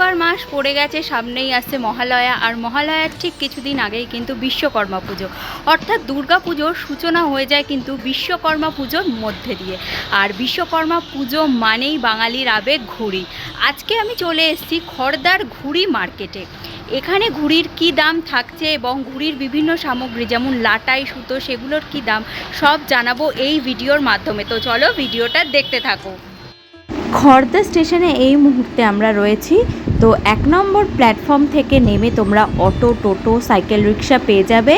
September মাস পড়ে গেছে, সামনেই আসছে মহালয়া, আর মহালয়ার ঠিক কিছুদিন আগেই কিন্তু বিশ্বকর্মা পুজো। অর্থাৎ দুর্গা পুজোর সূচনা হয়ে যায় কিন্তু বিশ্বকর্মা পুজোর মধ্যে দিয়ে। আর বিশ্বকর্মা পুজো মানেই বাঙালির আবেগ ঘুড়ি। আজকে আমি চলে এসেছি খড়দার ঘুড়ি মার্কেটে। এখানে ঘুড়ির কি দাম থাকছে এবং ঘুড়ির বিভিন্ন সামগ্রী যেমন লাটাই, সুতো, সেগুলোর কি দাম, সব জানাব এই ভিডিওর মাধ্যমে। তো চলো ভিডিওটা দেখতে থাকো। খড়দা স্টেশনে এই মুহূর্তে আমরা রয়েছি। তো এক নম্বর প্ল্যাটফর্ম থেকে নেমে তোমরা অটো, টোটো, সাইকেল রিক্সা পেয়ে যাবে।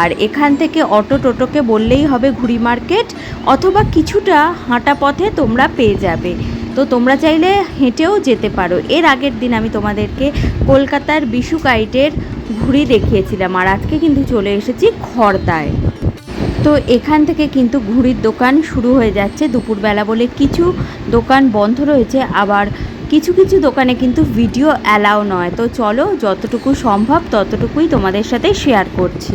আর এখান থেকে অটো, টোটোকে বললেই হবে ঘুড়ি মার্কেট অথবা কিছুটা হাঁটা পথে তোমরা পেয়ে যাবে। তো তোমরা চাইলে হেঁটেও যেতে পারো। এর আগের দিন আমি তোমাদেরকে কলকাতার বিশু কাইটের ঘুড়ি দেখিয়েছিলাম। আর আজকে কিন্তু চলে এসেছি খড়দায় তো এখান থেকে কিন্তু ঘুড়ির দোকান শুরু হয়ে যাচ্ছে দুপুরবেলা বলে কিছু দোকান বন্ধ রয়েছে, আবার কিছু কিছু দোকানে কিন্তু ভিডিও অ্যালাও নয়। তো চলো যতটুকু সম্ভব ততটুকুই তোমাদের সাথে শেয়ার করছি।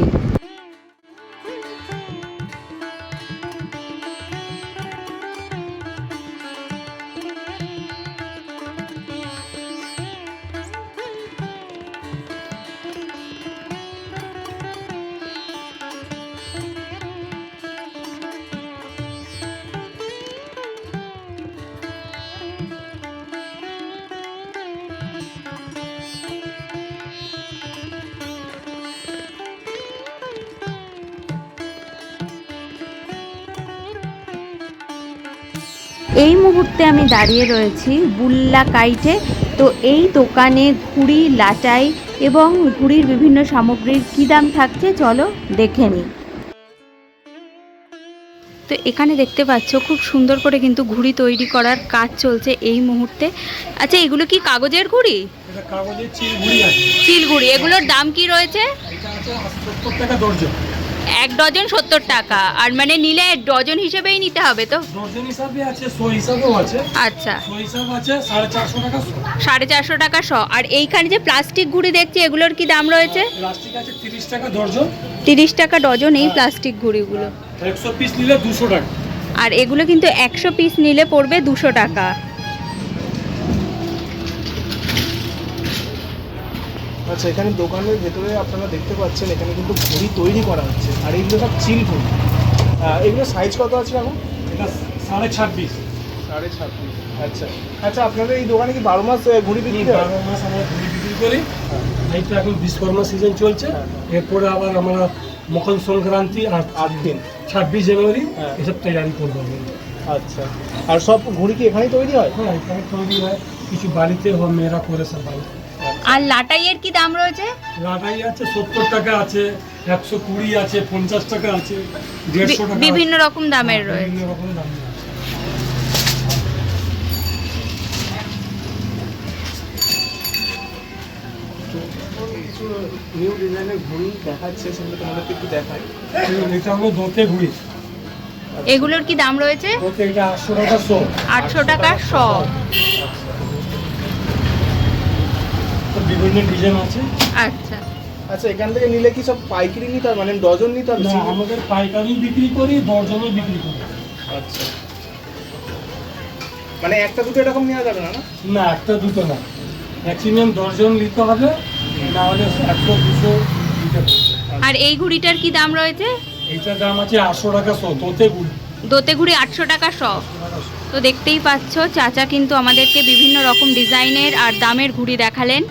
এই মুহূর্তে আমি দাঁড়িয়ে রয়েছি বুল্লা কাইটে। তো এই দোকানে ঘুড়ি লাটাই এবং ঘুড়ির বিভিন্ন সামগ্রীর কী দাম থাকছে চলো দেখে নিই। তো এখানে দেখতে পাচ্ছ খুব সুন্দর করে কিন্তু ঘুড়ি তৈরি করার কাজ চলছে এই মুহূর্তে। আচ্ছা এগুলো কি কাগজের ঘুড়ি? এটা কাগজের চিল চিল ঘুড়ি। এগুলোর দাম কি রয়েছে? এক ডজন সত্তর টাকা। আর মানে নিলে ডজন হিসেবেই নিতে হবে তো? দর্জন হিসাবে আছে শো হিসাবেও আছে। আচ্ছা। শো হিসাব আছে সাড়ে চারশো টাকা সাড়ে চারশো টাকা শ। আর এইখানে যে প্লাস্টিক ঘুড়ি দেখছি এগুলোর কি দাম রয়েছে? প্লাস্টিক আছে তিরিশ টাকা দর্জন তিরিশ টাকা ডজন এই প্লাস্টিক ঘুড়িগুলো একশো পিস নিলে দুশো টাকা। আর এগুলো কিন্তু একশো পিস নিলে পড়বে দুশো টাকা। আচ্ছা এখানে দোকানের ভেতরে আপনারা দেখতে পাচ্ছেন এখানে কিন্তু ঘড়ি তৈরি করা হচ্ছে আর এইগুলো সব চিল ঘড়ি। এগুলো সাইজ কত আছে এখন? এটা সাড়ে ছাব্বিশ। সাড়ে ছাব্বিশ আচ্ছা। আচ্ছা আপনাদের এই দোকানে কি বারো মাস ঘড়ি বিক্রি হয়? বারো মাস আমরা ঘুড়ি বিক্রি করি। এই তো এখন বিশ্বকর্মা সিজন চলছে। এরপরে আবার আমরা মকর সংক্রান্তি আর আট দিন। ছাব্বিশ জানুয়ারি হ্যাঁ। এসব তৈরি করব আচ্ছা। আর সব ঘড়ি কি এখানেই তৈরি হয়? হ্যাঁ এখানে তৈরি হয়। কিছু বাড়িতে হোক মেয়েরা করে সব বাড়ি আর লাটাইয়ের কি দাম রয়েছে? লাটাই আছে সত্তর টাকা আছে একশো কুড়ি আছে পঞ্চাশ টাকা আছে দেড়শো টাকা বিভিন্ন রকম দামের আছে। রয়েছে। বিভিন্ন রকম দাম নিউ ডিজাইনের ঘড়ি দেখাচ্ছে সেগুলো তোমাদেরকে একটু দেখাই। এটা হলো দোতে ঘুড়ি। এগুলোর কি দাম রয়েছে? দোতে এটা আটশো টাকা শো। আটশো টাকা শ। বিভিন্ন ডিজাইন আছে। আচ্ছা। আচ্ছা এখান থেকে নিলে কি সব পাইকারি নিতে হবে? মানে ডজন নিতে হবে? না আমাদের পাইকারি বিক্রি করি দর্জনও বিক্রি করি। আচ্ছা। মানে একটা দুটো এরকম নেওয়া যাবে না না? একটা দুটো না। ম্যাক্সিমাম দর্জন নিতে হবে না হলে একশো দুশো দিতে হবে। আর এই ঘুড়িটার কি দাম রয়েছে? এইটার দাম আছে আটশো টাকা শো দোতে ঘুড়ি দোতে ঘুড়ি আটশো টাকা শ। তো দেখতেই পাচ্ছ চাচা কিন্তু আমাদেরকে বিভিন্ন রকম ডিজাইনের আর দামের ঘুড়ি দেখালেন।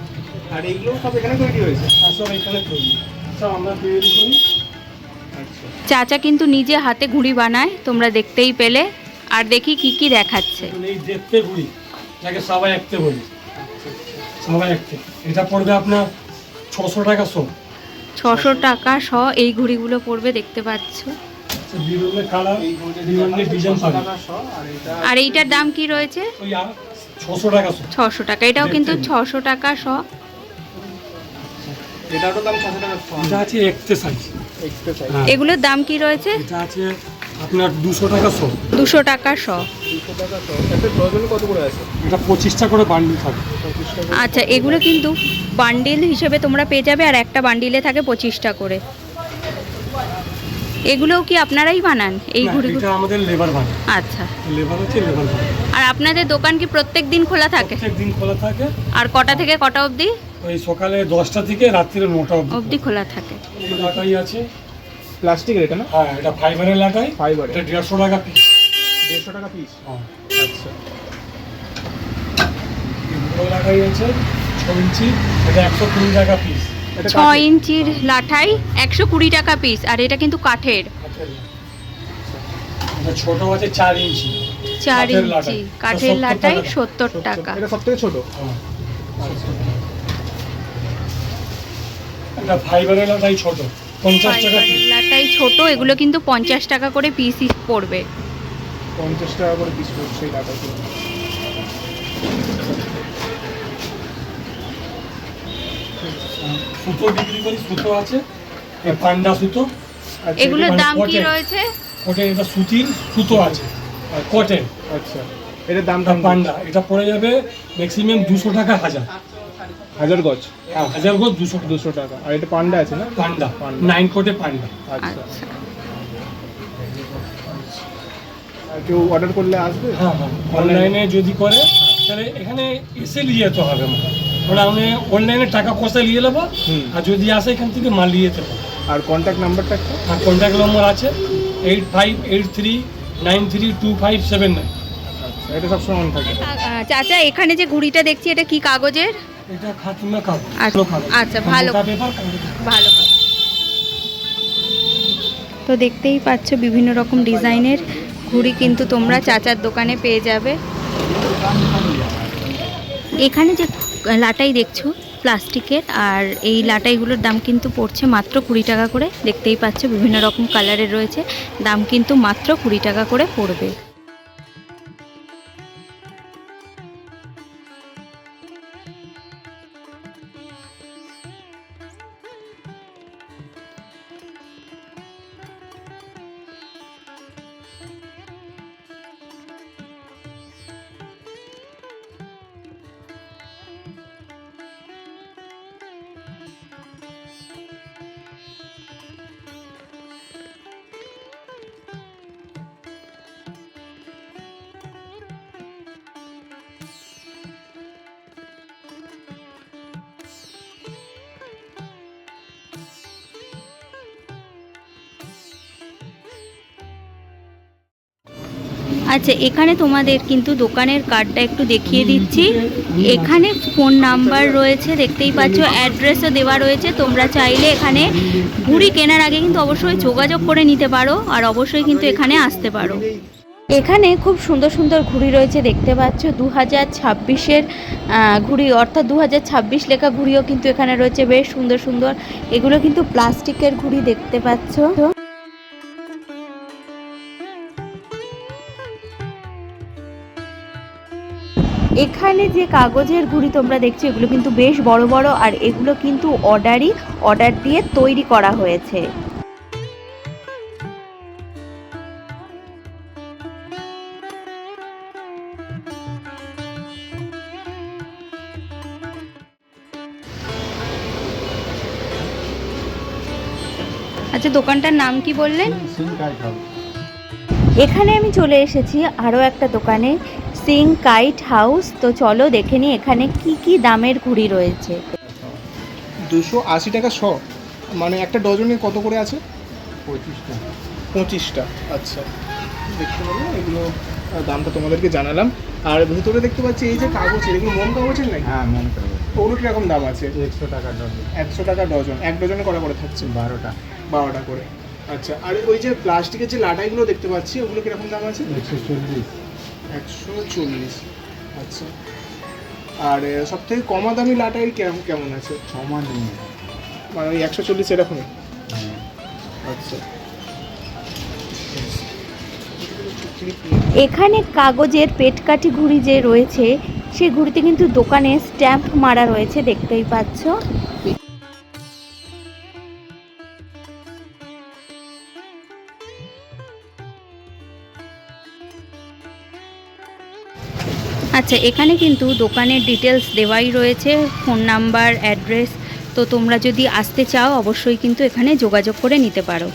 আর এইগুলো সব এখানে তৈরি হয়েছে? আসল এখানে তৈরি। সব আমরা তৈরি করি। আচ্ছা। চাচা কিন্তু নিজে হাতে ঘুড়ি বানায় তোমরা দেখতেই পেলে। আর দেখি কি কি দেখাচ্ছে। এই দেখতে ঘুড়ি যাকে সবাই একতে বলি। সবাই একতে। এটা পড়বে আপনার ছশো টাকা শো। ছশো টাকা শ এই ঘুড়িগুলো পড়বে দেখতে পাচ্ছ। শ আর এইটার দাম কি রয়েছে? ছশো টাকা ছশো টাকা এটাও কিন্তু ছশো টাকা শ। এটারও দাম ছশো টাকা এটা আছে একতে সাইজ এক্সট্রা সাইজ হ্যাঁ। এগুলোর দাম কি রয়েছে? এটা আছে আপনার দুশো টাকা শো। দুশো টাকা আচ্ছা এগুলো কিন্তু বান্ডিল হিসেবে তোমরা পেয়ে যাবে আর একটা বান্ডিলে থাকে পঁচিশটা করে। এগুলোও কি আপনারাই বানান? এই না, আমাদের লেবার আচ্ছা। লেবার হচ্ছে লেবার আর আপনাদের দোকান কি প্রত্যেক দিন খোলা থাকে? প্রত্যেক দিন খোলা থাকে। আর কটা থেকে কটা অবধি? ওই সকালে দশটা থেকে রাত্রিরে নটা অবধি। অবধি খোলা থাকে। লাটাই আছে। প্লাস্টিকের এটা না? হ্যাঁ এটা ফাইবারের লাটাই। ফাইবার এটা দেড়শো টাকা পিস দেড়শো টাকা পিস হ্যাঁ। আচ্ছা। লাটাই আছে ছ ইঞ্চি। এটা একশো কুড়ি টাকা পিস ছ ইঞ্চির লাঠাই একশো কুড়ি টাকা পিস আর এটা কিন্তু কাঠের। ছোট আছে চার ইঞ্চি। চার কাঠের ইঞ্চি কাঠের লাটাই 70 সত্তর সত্তর- টাকা। এটা সব থেকে ছোট। হ্যাঁ, এটা ফাইবারের লাটাই ছোট পঞ্চাশ টাকা পিস লাটাই ছোট এগুলো কিন্তু পঞ্চাশ টাকা করে পিস পড়বে। পঞ্চাশ টাকা করে পিস পড়ছে এই কাটাগুলো সুতো বিক্রি করি সুতো আছে এই পান্ডা সুতো। আচ্ছা, এগুলোর মানে দাম কি রয়েছে? ওটা এটা সুতির সুতো আছে কটেন আচ্ছা। এটার দাম এটা দাম পান্ডা। এটা পড়ে যাবে ম্যাক্সিমাম দুশো টাকা হাজার। হাজার গজ? হ্যাঁ হাজার গো দুশো দুশো টাকা। আর এটা পান্ডা আছে না? পান্ডা। পান্ডা। নাইন কোটে পান্ডা। আচ্ছা। আর কেউ অর্ডার করলে আসবে? হ্যাঁ হ্যাঁ। অনলাইনে যদি করে তাহলে এখানে এসে নিয়ে যেতে হবে ওরা আমি অনলাইনে টাকা পয়সা নিয়ে নেব। আর যদি আসে এখান থেকে মাল নিয়ে যেতে পারব আর কন্ট্যাক্ট নাম্বারটা আর কন্ট্যাক্ট নম্বর আছে। Eight five eight three nine three two five seven nine. আচ্ছা এটা সবসময় অন থাকে। চাচা এখানে যে ঘুড়িটা দেখছি এটা কি কাগজের? এটা খাতিমা কাগজ। আচ্ছা, ভালো আচ্ছা। ভালো তো দেখতেই পাচ্ছ বিভিন্ন রকম ডিজাইনের ঘুড়ি কিন্তু তোমরা চাচার দোকানে পেয়ে যাবে। এখানে যে লাটাই দেখছ প্লাস্টিকের আর এই লাটাইগুলোর দাম কিন্তু পড়ছে মাত্র কুড়ি টাকা করে। দেখতেই পাচ্ছ, বিভিন্ন রকম কালারের রয়েছে। দাম কিন্তু মাত্র কুড়ি টাকা করে পড়বে। আচ্ছা এখানে তোমাদের কিন্তু দোকানের কার্ডটা একটু দেখিয়ে দিচ্ছি। এখানে ফোন নাম্বার রয়েছে, দেখতেই পাচ্ছ অ্যাড্রেসও দেওয়া রয়েছে। তোমরা চাইলে এখানে ঘুড়ি কেনার আগে কিন্তু অবশ্যই যোগাযোগ করে নিতে পারো, আর অবশ্যই কিন্তু এখানে আসতে পারো। এখানে খুব সুন্দর সুন্দর ঘুড়ি রয়েছে, দেখতে পাচ্ছ দু হাজার ছাব্বিশের ঘুড়ি, অর্থাৎ দু হাজার ছাব্বিশ লেখা ঘুড়িও কিন্তু এখানে রয়েছে, বেশ সুন্দর সুন্দর। এগুলো কিন্তু প্লাস্টিকের ঘুড়ি দেখতে পাচ্ছ। এখানে যে কাগজের ঘুড়ি তোমরা দেখছ এগুলো কিন্তু বেশ বড় বড় আর এগুলো কিন্তু অর্ডারই অর্ডার দিয়ে তৈরি করা হয়েছে। আচ্ছা দোকানটার নাম কি বললেন? এখানে আমি চলে এসেছি আরও একটা দোকানে। Singh Kite House. তো চলো দেখে নিই এখানে কি কি দামের ঘুড়ি রয়েছে। দুশো আশি টাকা শ। মানে একটা ডজনে কত করে আছে? পঁচিশটা। আচ্ছা। দেখতে পাবো এগুলো দামটা তোমাদেরকে জানালাম। আর ভিতরে দেখতে পাচ্ছি এই যে কাগজের এগুলো মোম কাগজের নাকি? হ্যাঁ মনে করব ওগুলো কীরকম দাম আছে? একশো টাকা ডজন। একশো টাকা ডজন। এক ডজনে কটা করে থাকছে? বারোটা। বারোটা করে। আচ্ছা আর ওই যে প্লাস্টিকের যে লাটাইগুলো দেখতে পাচ্ছি ওগুলো কীরকম দাম আছে? একশো চল্লিশ। একশো চল্লিশ। আচ্ছা। আর সব থেকে কমা দামি লাটাই কেমন কেমন আছে? সমান নেই। মানে ওই একশো চল্লিশ এরকমই? হ্যাঁ। আচ্ছা। এখানে কাগজের পেটকাঠি ঘুড়ি যে রয়েছে সেই ঘুড়িতে কিন্তু দোকানে স্ট্যাম্প মারা রয়েছে দেখতেই পাচ্ছ। আচ্ছা এখানে কিন্তু দোকানের ডিটেলস দেওয়াই রয়েছে ফোন নাম্বার অ্যাড্রেস তো তোমরা যদি আসতে চাও, অবশ্যই কিন্তু এখানে যোগাযোগ করে নিতে পারো।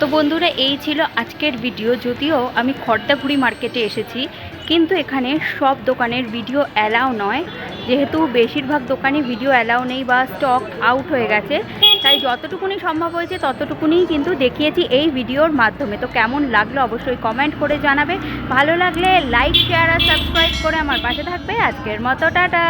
তো বন্ধুরা, এই ছিল আজকের ভিডিও যদিও আমি খড়দাপুরি মার্কেটে এসেছি, কিন্তু এখানে সব দোকানের ভিডিও অ্যালাউ নয়। যেহেতু বেশিরভাগ দোকানে ভিডিও অ্যালাউ নেই বা স্টক আউট হয়ে গেছে তাই যতটুকুনি সম্ভব হয়েছে ততটুকুনি কিন্তু দেখিয়েছি এই ভিডিওর মাধ্যমে। তো কেমন লাগল অবশ্যই কমেন্ট করে জানাবে। ভালো লাগলে লাইক শেয়ার আর সাবস্ক্রাইব করে আমার পাশে থাকবে। আজকের মতো, টাটা!